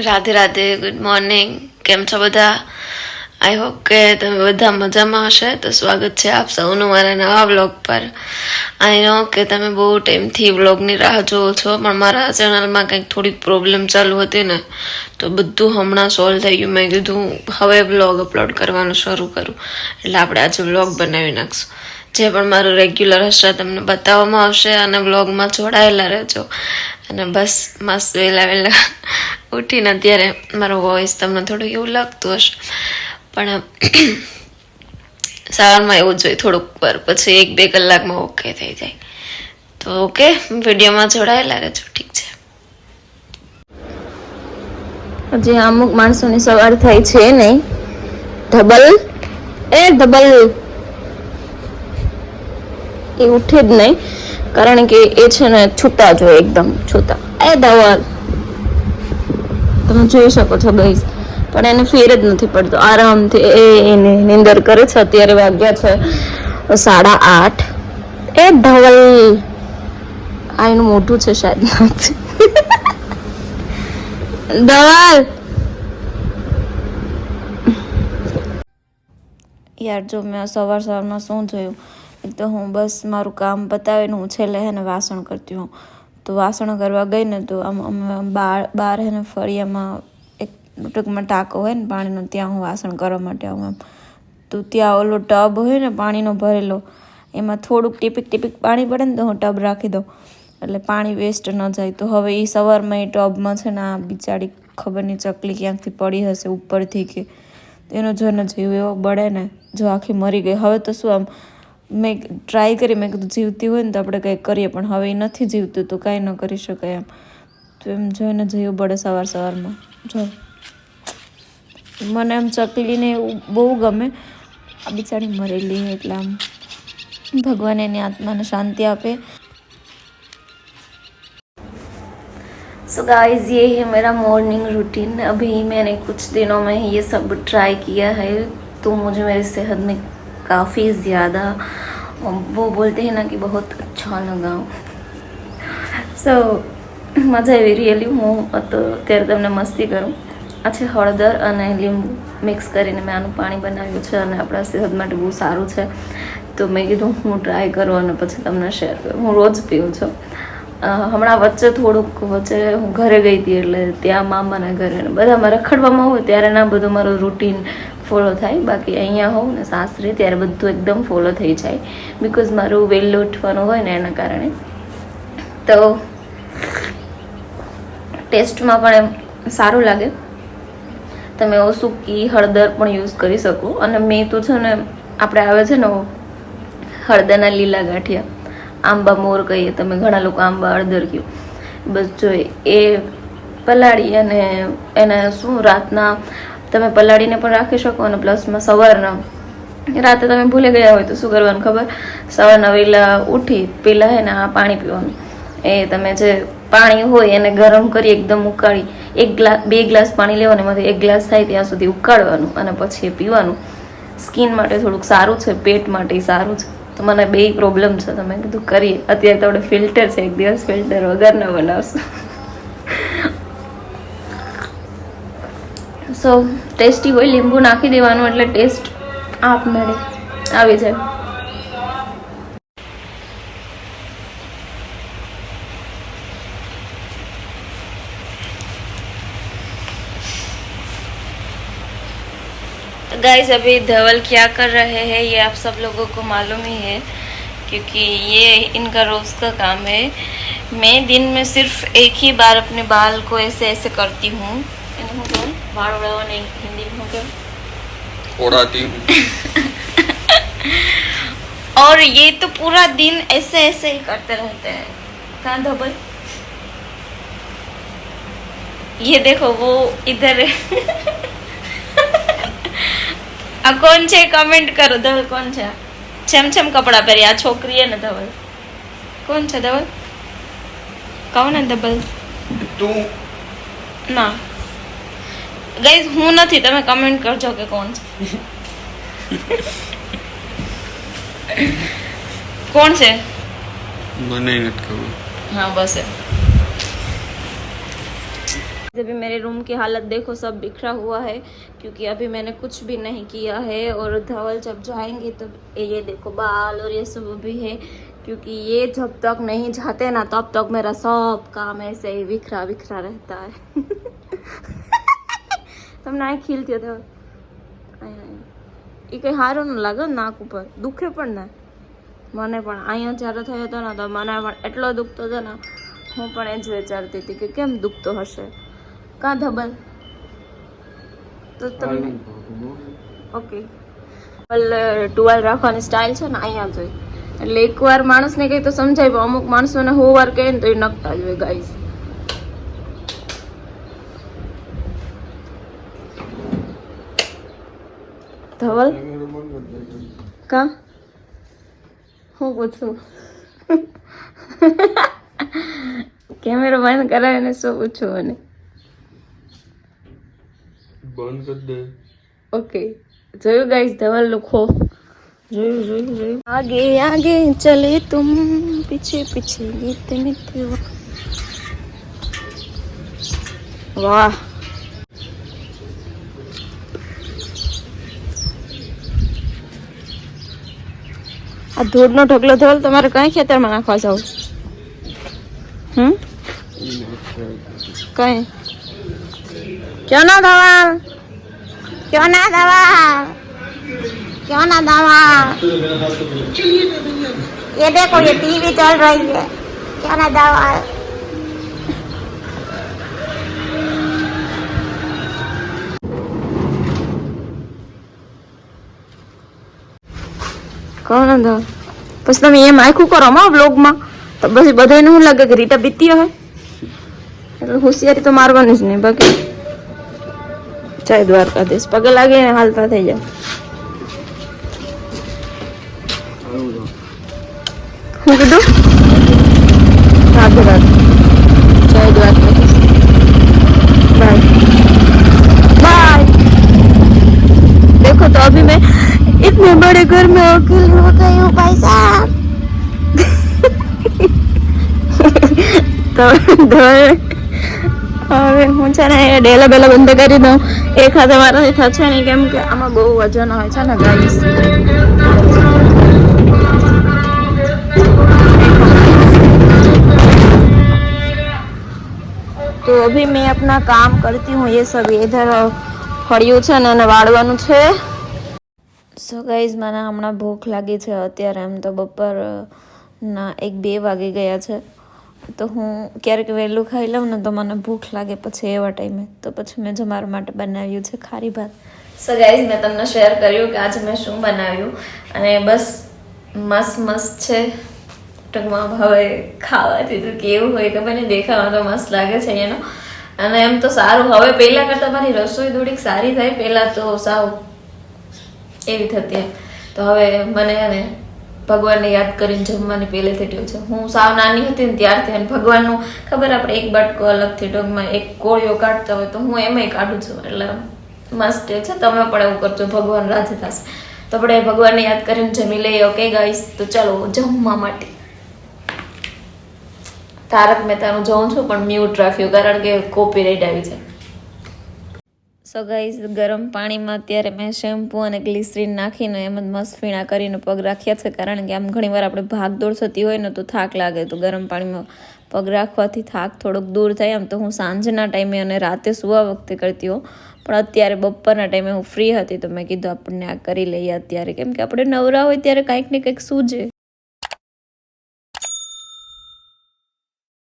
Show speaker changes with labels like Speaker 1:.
Speaker 1: Radhe Radhe good morning કેમ છો બધા? આઈ હોપ કે તમે બધા મજામાં હશે. તો સ્વાગત છે આપ સૌનું મારા નવા વ્લોગ પર. આઈ નો કે તમે બહુ ટાઈમથી વ્લોગની રાહ જોવો છો, પણ મારા ચેનલમાં કંઈક થોડીક પ્રોબ્લેમ ચાલુ હતી ને, તો બધું હમણાં સોલ્વ થઈ ગયું. મેં કીધું હવે વ્લોગ અપલોડ કરવાનું શરૂ કરું. એટલે આપણે આજે વ્લોગ બનાવી નાખશું. જે પણ મારું રેગ્યુલર હશે તમને બતાવવામાં આવશે અને વ્લોગમાં જોડાયેલા રહેજો. અને બસ, મસ્ત વહેલા વહેલા ઉઠીને અત્યારે મારો વોઇસ તમને થોડું એવું લાગતું હશે. પણ સવારમાં એવું જ હોય, થોડુંક વાર પછી એક બે કલાકમાં ઓકે થઈ જાય. તો ઓકે વિડીયોમાં જોડાયેલા રહેજો, ઠીક છે.
Speaker 2: જે અમુક માણસોની સવાર થાય છે નહીં. ડબલ એ ડબલ એ ઉઠે જ નહીં. કારણ કે એ છે ને છૂટા હોય એકદમ છૂટા એ ધવલ તમે જોઈ શકો છો ગઈસ પણ એને ફેર જ નથી પડતો. આરામથી એ એને નિંદર કરે છે. અત્યારે વાગ્યા છે સાડા આઠ. એ ધવલ. આ એનું મોટું છે શાયદ ધવલ! યાર, જો મેં સવાર સવારમાં શું જોયું? એક તો હું બસ મારું કામ પતાવીને હું છેલ્લે હે વાસણ કરતી હોઉં. તો વાસણ કરવા ગઈ ને તો આમ અમે બાર બહાર હે ને ફળિયામાં એક ટૂંકમાં ટાંકો હોય ને પાણીનો, ત્યાં હું વાસણ કરવા માટે આવું એમ તો ત્યાં ઓલો ટબ હોય ને પાણીનો ભરેલો, એમાં થોડુંક ટીપીક ટીપીક પાણી પડે ને તો હું ટબ રાખી દઉં. એટલે પાણી વેસ્ટ ન જાય. તો હવે એ સવારમાં એ ટબમાં છે ને આ બિચારી ખબર નહીં ચકલી ક્યાંકથી પડી હશે, ઉપરથી કે. એનો જન જીવ એવો બળે ને, જો આખી મરી ગઈ. હવે તો શું આમ મેં ટ્રાય કરી મેં કીધું જીવતી હોય ને તો આપણે કંઈક કરીએ પણ હવે એ નથી જીવતું તો કાંઈ ન કરી શકાય એમ તો એમ જોઈને જીવ બળે સવાર સવારમાં જો મને આમ ચકલીને એવું બહુ ગમે આ બિચારી મરેલી એટલે આમ ભગવાન એની આત્માને શાંતિ આપે सो गाइस ये है मेरा मॉर्निंग रूटीन अभी मैंने कुछ दिनों में ये सब ट्राई किया है तो मुझे मेरी सेहत में काफ़ी ज़्यादा वो बोलते हैं ना कि बहुत अच्छा लगा સો મજા આવી રિયલી હું તો ત્યારે તમને મસ્તી કરું આ છે હળદર અને લીંબુ મિક્સ કરીને મેં આનું પાણી બનાવ્યું છે અને આપણા સેહત માટે બહુ સારું છે તો મેં કીધું હું ટ્રાય કરું અને પછી તમને શેર કરું હું રોજ પીઉં છું અ, હમણાં વચ્ચે થોડુંક વચ્ચે હું ઘરે ગઈ હતી એટલે ત્યાં મામાના ઘરે ને બધામાં રખડવામાં હોય ત્યારે ના બધું મારું રૂટીન ફોલો થાય. બાકી અહીંયા હોઉં ને સાસરે ત્યારે બધું એકદમ ફોલો થઈ જાય. બિકોઝ મારું વહેલું ઉઠવાનું હોય ને એના કારણે. તો ટેસ્ટમાં પણ એમ સારું લાગે. તમે સુકી હળદર પણ યુઝ કરી શકો. અને મેં તો છે ને, આપણે આવે છે ને હળદરના લીલા ગાંઠિયા. આંબા મોર કહીએ, તમે ઘણા લોકો આંબા, હળદર કહ્યું બસ જો એ પલાળી અને એને શું, રાતના તમે પલાળીને પણ રાખી શકો અને પ્લસમાં સવારના, રાતે તમે ભૂલી ગયા હોય તો શું કરવાનું ખબર? સવારના વહેલા ઉઠી પહેલાં હે ને આ પાણી પીવાનું. એ તમે જે પાણી હોય એને ગરમ કરી એકદમ ઉકાળી, એક ગ્લાસ બે ગ્લાસ પાણી લેવાનું, એમાંથી એક ગ્લાસ થાય ત્યાં સુધી ઉકાળવાનું અને પછી પીવાનું. સ્કિન માટે થોડુંક સારું છે, પેટ માટે સારું છે. તો મને બે પ્રોબ્લેમ છે, તમે કીધું કરીએ. અત્યારે તો આપણે ફિલ્ટર છે, એક દિવસ ફિલ્ટર વગરના બનાવશું. સો ટેસ્ટી હોય લીંબુ નાખી દેવાનું એટલે ટેસ્ટ આપમેળે આવી જાય गाइस अभी धवल क्या कर रहे हैं ये आप सब लोगों को मालूम ही है क्योंकि ये इनका रोज का काम है मैं दिन में सिर्फ एक ही बार अपने बाल को ऐसे ऐसे करती हूँ એને હું કહું? વાળ ઓળાવવાને હિન્દીમાં શું કહેવાય?
Speaker 3: ओढ़ाती हूँ
Speaker 2: और ये तो पूरा दिन ऐसे ऐसे ही करते रहते हैं कहाँ धवल ये देखो वो इधर है આ કોણ છે કમેન્ટ કરો ધવલ કોણ છે આ? છેમ છેમ કપડા પહેરી આ છોકરી હે ને ધવલ કોણ છે ધવલ કહું ને ધવલ
Speaker 3: तू
Speaker 2: ના ગઈઝ હું નથી તમે કમેન્ટ કરજો કે કોણ છે કોણ છે
Speaker 3: મને નથી ખબર
Speaker 2: હા બસ એમ अभी मेरे रूम की हालत देखो सब बिखरा हुआ है क्योंकि अभी मैंने कुछ भी नहीं किया है और धवल जब जाएंगे तो ये देखो बाल और ये सब भी है क्योंकि ये जब तक नहीं जाते ना तब तक मेरा सब काम ऐसे ही बिखरा बिखरा रहता है તમને આ ખીલતી હતી એ કંઈ સારું ન લાગે નાક ઉપર. દુખે પણ ને. મને પણ. અહીંયા જ્યારે થયો હતો ને તો મને પણ એટલો દુખતો હતો ને હું પણ એ જ વિચારતી હતી કે કેમ દુખતો હશે? કાં ધબલ? તો તમને ઓકે. ટુવાલ રાખવાની સ્ટાઇલ છે ને અહીંયા જોઈ એટલે એકવાર માણસને કંઈ તો સમજાય પણ અમુક માણસોને હોવાર વાર કહે ને તો એ નકતા જ હોય ગાઈસ ધવલ કા હું પૂછું? કેમેરો બંધ કરાવીને શું પૂછું મને?
Speaker 3: બંધ કરી દે.
Speaker 2: ઓકે જોયું ગાઈસ ધવલ લુખો જોયું જોયું જોયું. આગે આગે ચલે તુમ પીછે પીછે ગીત મિત્ર વાહ. આ ધૂળનો ઢગલો ધવલ તમારે કઈ ખેતરમાં નાખવા જાવ હમ કઈ ક્યાં ના ધવલ क्यों ना दवा क्यों ना दवा ये देखो ये टीवी चल रही है क्यों ना दवा કોણ દવા પછી તમે એમ આખું કરો માં બ્લોગમાં તો પછી બધાને શું લાગે કે રીટા બીતી હોય એટલે હોશિયારી તો મારવાની જ નહીં બાકી જય દ્વારકાધીશ પગે લાગે ને હાલતા થઈ જાય હું કીધું રાધે રાધે જય દ્વારકાધીશ बाय बाय देखो तो अभी मैं इतने बड़े घर में હવે હું છે ને ડેલા બેલા બંધ કરી દઉં. એ ખાતે મારાથી થશે નહીં કેમ કે આમાં બહુ વજન હોય છે ને ગાઈસ. તો અભી મેં આપના કામ કરતી હું એ સબ ઇધર ફળ્યું છે ને એને વાળવાનું છે. સો ગાઈઝ મને હમણાં ભૂખ લાગી છે. અત્યારે એમ તો બપોર ના એક બે વાગી ગયા છે. તો હું ક્યારેક વહેલું ખાઈ લઉં ને તો મને ભૂખ લાગે પછી એવા ટાઈમે. તો પછી મેં જમારા માટે બનાવ્યું છે ખારી ભાત. સો ગાઈઝ મેં તમને શેર કર્યું કે આજે મેં શું બનાવ્યું. અને બસ મસ્ત મસ્ત છે. ટૂંકમાં હવે ખાવાથી તો કેવું હોય ખબર નહીં, દેખાવામાં તો મસ્ત લાગે છે એનો. અને એમ તો સારું, હવે પહેલાં કરતાં મારી રસોઈ થોડીક સારી થાય. પહેલાં તો સાવ એવી થતી એમ. તો હવે મને છે ને ભગવાનને યાદ કરીને જમવાની પહેલેથી ટેવ છે. હું સાવ નાની હતી ને ત્યારથી અને ભગવાનનું ખબર આપણે એક બાટકો અલગથી ઢગમાં એક કોળિયો કાઢતા હોય તો હું એમાંય કાઢું છું. એટલે મસ્ત ટેવ છે. તમે પણ એવું કરજો. ભગવાન રાજી થશે. તો આપણે ભગવાનને યાદ કરીને જમી લઈએ. ઓકે ગાઈસ તો ચાલો, જમવા માટે. તારક મહેતાનું જોઉં છું, પણ મ્યુટ રાખ્યું કારણ કે કોપીરાઇટ આવી છે. સો ગાઈઝ ગરમ પાણીમાં અત્યારે મેં શેમ્પૂ અને ગ્લિસરીન નાખીને એમ જ મસ્ત ફીણા કરીને પગ રાખ્યા છે. કારણ કે આમ ઘણીવાર આપણે ભાગદોડ થતી હોય ને તો થાક લાગે. તો ગરમ પાણીમાં પગ રાખવાથી થાક થોડોક દૂર થાય. આમ તો હું સાંજના ટાઈમે અને રાતે સુવા વખતે કરતી હોઉં. પણ અત્યારે બપોરના ટાઈમે હું ફ્રી હતી તો મેં કીધું આપણને આ કરી લઈએ અત્યારે. કેમ કે આપણે નવરા હોય ત્યારે કાંઈક ને કંઈક સૂજે.